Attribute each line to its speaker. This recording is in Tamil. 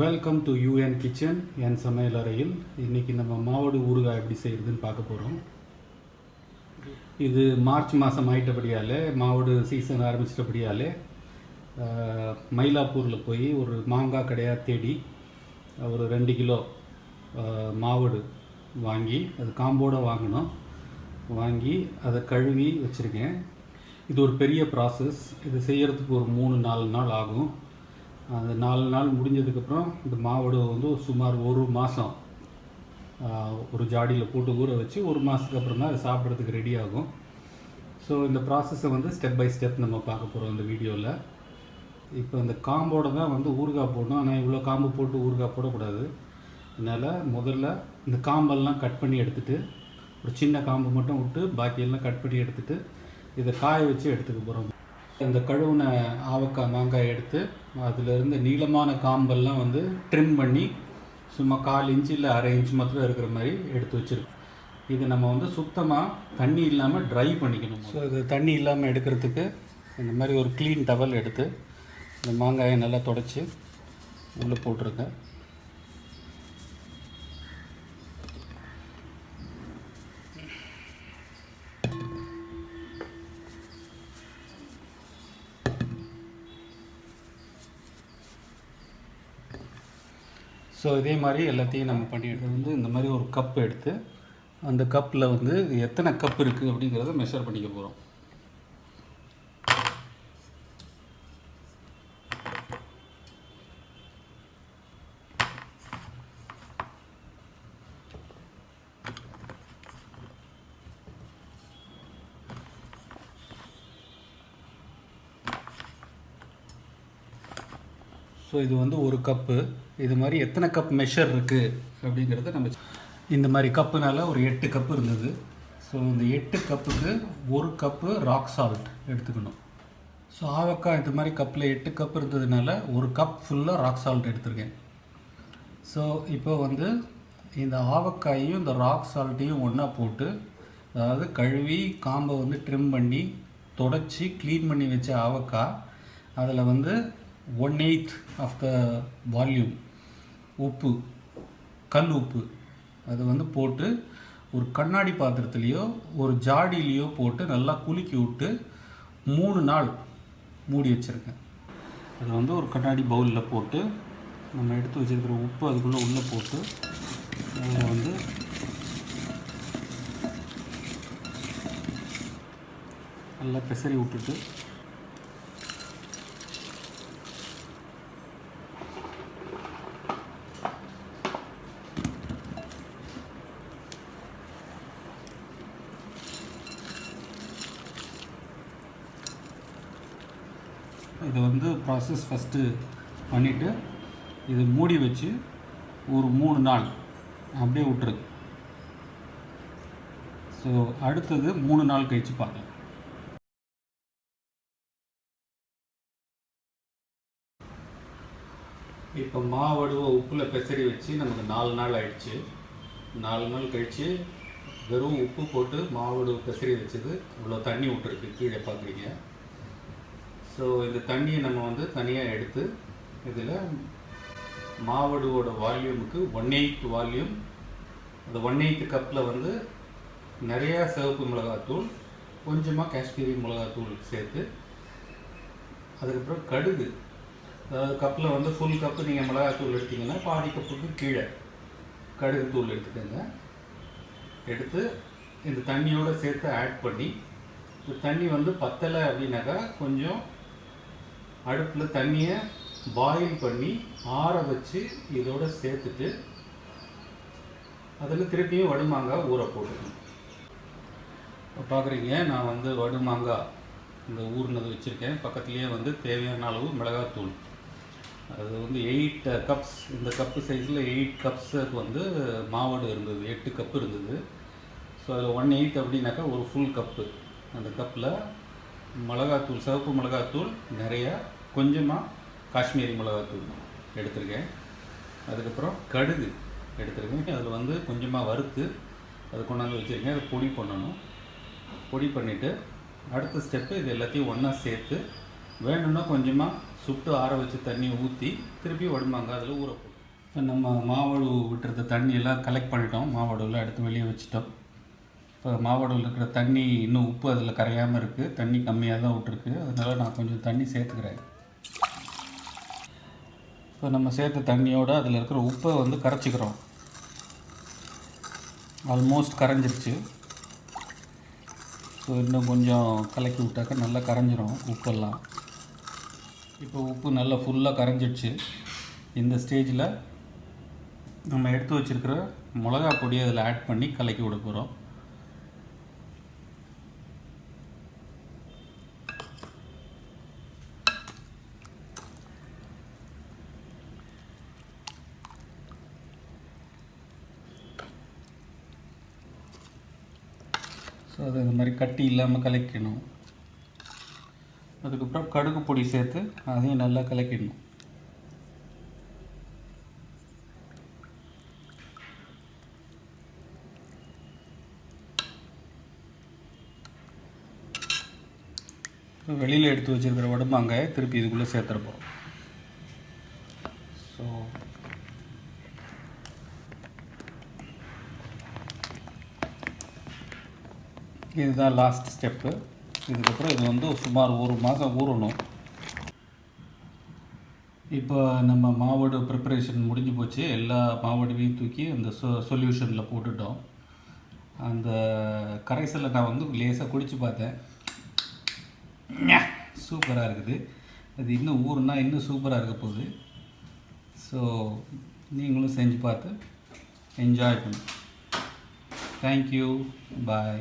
Speaker 1: வெல்கம் டு யூஎன் கிச்சன் என் சமையல் அறையில். இன்றைக்கி நம்ம மாவடு ஊறுகாய் எப்படி செய்கிறதுன்னு பார்க்க போகிறோம் இது மார்ச் மாதம் ஆயிட்டபடியால் மாவடு சீசன் ஆரம்பிச்சிட்டபடியாலே மயிலாப்பூரில் போய் ஒரு மாங்காய் கடையாக தேடி ஒரு ரெண்டு கிலோ மாவடு வாங்கி அது காம்போடு வாங்கினோம். வாங்கி அதை கழுவி வச்சுருக்கேன். இது ஒரு பெரிய ப்ராசஸ் இது செய்கிறதுக்கு ஒரு மூணு நாலு நாள் ஆகும். அந்த நாலு நாள் முடிஞ்சதுக்கப்புறம் இந்த மாவடு வந்து சுமார் ஒரு மாதம் ஒரு ஜாடியில் போட்டு ஊற வச்சு ஒரு மாதத்துக்கு அப்புறம் தான் அது சாப்பிட்றதுக்கு ரெடி ஆகும். ஸோ இந்த ப்ராசஸை வந்து ஸ்டெப் பை ஸ்டெப் நம்ம பார்க்க போகிறோம் இந்த வீடியோவில் இப்போ இந்த காம்போடு தான் வந்து ஊறுகாய் போடணும். ஆனால் இவ்வளோ காம்பு போட்டு ஊறுகாய் போடக்கூடாது. அதனால் முதல்ல இந்த காம்பெல்லாம் கட் பண்ணி எடுத்துகிட்டு ஒரு சின்ன காம்பு மட்டும் விட்டு பாக்கியெல்லாம் கட் பண்ணி எடுத்துகிட்டு இதை காய வச்சு எடுத்துக்க போகிறோம் இந்த கழுவுன ஆவக்காய் மாங்காய் எடுத்து அதில் நீளமான காம்பெல்லாம் வந்து ட்ரிம் பண்ணி சும்மா கால் இன்ச்சு இல்லை அரை இன்ச் மாத்திரம் இருக்கிற மாதிரி எடுத்து வச்சுருக்கோம். இது நம்ம வந்து சுத்தமாக தண்ணி இல்லாமல் ட்ரை பண்ணிக்கணும். ஸோ இது தண்ணி இல்லாமல் எடுக்கிறதுக்கு இந்த மாதிரி ஒரு க்ளீன் டவல் எடுத்து இந்த மாங்காயை நல்லா தொடச்சி உள்ளே போட்டிருங்க ஸோ இதே மாதிரி எல்லாத்தையும் நம்ம பண்ணிட்டு வந்து இந்த மாதிரி ஒரு கப் எடுத்து அந்த கப்பில் வந்து எத்தனை கப் இருக்குது அப்படிங்கிறத மெஷர் பண்ணிக்க போகிறோம் ஸோ இது வந்து ஒரு கப்பு இது மாதிரி எத்தனை கப் மெஷர் இருக்குது அப்படிங்கிறத நம்ம இந்த மாதிரி கப்புனால ஒரு எட்டு கப்பு இருந்தது. ஸோ இந்த எட்டு கப்புக்கு ஒரு கப்பு ராக் சால்ட் எடுத்துக்கணும். ஸோ ஆவக்காய் இந்த மாதிரி கப்பில் எட்டு கப் இருந்ததுனால ஒரு கப் ஃபுல்லாக ராக் சால்ட் எடுத்திருக்கேன். ஸோ இப்போ வந்து இந்த ஆவக்காயையும் இந்த ராக் சால்ட்டையும் ஒன்றா போட்டு அதாவது கழுவி காம்பை வந்து ட்ரிம் பண்ணி தொடச்சி க்ளீன் பண்ணி வச்ச ஆவக்காய் அதில் வந்து one eighth of the volume உப்பு கல் உப்பு. அது வந்து போட்டு ஒரு கண்ணாடி பாத்திரத்துலேயோ ஒரு ஜாடிலேயோ போட்டு நல்லா குலுக்கி விட்டு மூணு நாள் மூடி வச்சுருக்கேன். அது வந்து ஒரு கண்ணாடி பவுலில் போட்டு நம்ம எடுத்து வச்சிருக்கிற உப்பு அதுக்குள்ளே உள்ளே போட்டு அதில் வந்து நல்லா பெசரி விட்டுட்டு இதை வந்து ப்ராசஸ் ஃபஸ்ட்டு பண்ணிவிட்டு இது மூடி வச்சு ஒரு மூணு நாள் அப்படியே விட்டுருக்கு ஸோ அடுத்தது மூணு நாள் கழித்து பார்க்கலாம் இப்போ மாவடுவை உப்பில் பெசரி வச்சு நமக்கு நாலு நாள் ஆயிடுச்சு. நாலு நாள் கழித்து வெறும் உப்பு போட்டு மாவடு பெசரி வச்சது. இவ்வளோ தண்ணி விட்டுருக்கு கீழே பார்க்குறீங்க. ஸோ இந்த தண்ணியை நம்ம வந்து தனியாக எடுத்து இதில் மாவடுவோட வால்யூமுக்கு ஒன் எயித் வால்யூம் அந்த ஒன் எயித்து கப்பில் வந்து நிறையா சிவப்பு மிளகாத்தூள் கொஞ்சமாக காஷ்மீரி மிளகாத்தூள் சேர்த்து அதுக்கப்புறம் கடுகு. அதாவது கப்பில் வந்து ஃபுல் கப்பு நீங்கள் மிளகாத்தூள் எடுத்தீங்கன்னா பாதி கப்புக்கு கீழே கடுகு தூள் எடுத்துக்கோங்க. எடுத்து இந்த தண்ணியோடு சேர்த்து ஆட் பண்ணி இந்த தண்ணி வந்து பத்தலை அப்படின்னாக்கா கொஞ்சம் அடுப்பில் தண்ணியை பாயில் பண்ணி ஆற வச்சு இதோட சேர்த்துட்டு அதில் திருப்பியும் வடுமாங்காய் ஊற போட்டுக்கணும். இப்போ பார்க்குறீங்க நான் வந்து வடுமாங்காய் இந்த ஊர்னது வச்சுருக்கேன். பக்கத்துலேயே வந்து தேவையான அளவு மிளகாத்தூள். அது வந்து எயிட் கப்ஸ் இந்த கப்பு சைஸில் எயிட் கப்ஸுக்கு வந்து மாவடு இருந்தது. எட்டு கப்பு இருந்தது. ஸோ அதில் ஒன் எயிட் அப்படின்னாக்கா ஒரு ஃபுல் கப்பு அந்த கப்பில் மிளகாத்தூள் சிவப்பு மிளகாத்தூள் நிறையா கொஞ்சமாக காஷ்மீரி மிளகாத்தூள் எடுத்திருக்கேன். அதுக்கப்புறம் கடுகு எடுத்திருக்கேன். அதில் வந்து கொஞ்சமாக வறுத்து அது கொண்டாந்து வச்சுருக்கேன். அதை பொடி பண்ணணும். பொடி பண்ணிவிட்டு அடுத்த ஸ்டெப்பு இது எல்லாத்தையும் ஒன்றா சேர்த்து வேணும்னா கொஞ்சமாக சுட்டு ஆற வச்சு தண்ணி ஊற்றி திருப்பி வடுமாங்க அதில் ஊற போட்டு இப்போ நம்ம மாவடு விட்டுறத தண்ணியெல்லாம் கலெக்ட் பண்ணிட்டோம். மாவடுவில் எடுத்து வெளியே வச்சுட்டோம். இப்போ மாவடுவில் இருக்கிற தண்ணி இன்னும் உப்பு அதில் கரையாமல் இருக்குது தண்ணி கம்மியாக தான் விட்டுருக்கு. அதனால் நான் கொஞ்சம் தண்ணி சேர்த்துக்கிறேன். இப்போ நம்ம சேர்த்த தண்ணியோடு அதில் இருக்கிற உப்பை வந்து கரைச்சிக்கிறோம். ஆல்மோஸ்ட் கரைஞ்சிருச்சு. ஸோ இன்னும் கொஞ்சம் கலக்கி விட்டாக்க நல்லா கரைஞ்சிரும் உப்பெல்லாம். இப்போ உப்பு நல்லா ஃபுல்லாக கரைஞ்சிடுச்சு இந்த ஸ்டேஜில் நம்ம எடுத்து வச்சிருக்கிற மிளகா பொடியை அதில் ஆட் பண்ணி கலக்கி விட போகிறோம் ஸோ அது இந்த மாதிரி கட்டி இல்லாமல் கலக்கணும். அதுக்கப்புறம் கடுகு பொடி சேர்த்து அதையும் நல்லா கலக்கிடணும். வெளியில் எடுத்து வச்சிருக்கிற உடம்பாங்க திருப்பி இதுக்குள்ளே சேர்த்துருப்போம் ஸோ இதுதான் லாஸ்ட் ஸ்டெப்பு இதுக்கப்புறம் இது வந்து சுமார் ஒரு மாதம் ஊறணும். இப்போ நம்ம மாவடு ப்ரிப்பரேஷன் முடிஞ்சு போச்சு. எல்லா மாவடுவையும் தூக்கி அந்த சொ சொல்யூஷனில் போட்டுட்டோம். அந்த கரைசலை நான் வந்து லேசாக குடித்து பார்த்தேன். சூப்பராக இருக்குது. அது இன்னும் ஊறுனா இன்னும் சூப்பராக இருக்க போகுது. ஸோ நீங்களும் செஞ்சு பார்த்து என்ஜாய் பண்ணுங்க தேங்க்யூ பாய்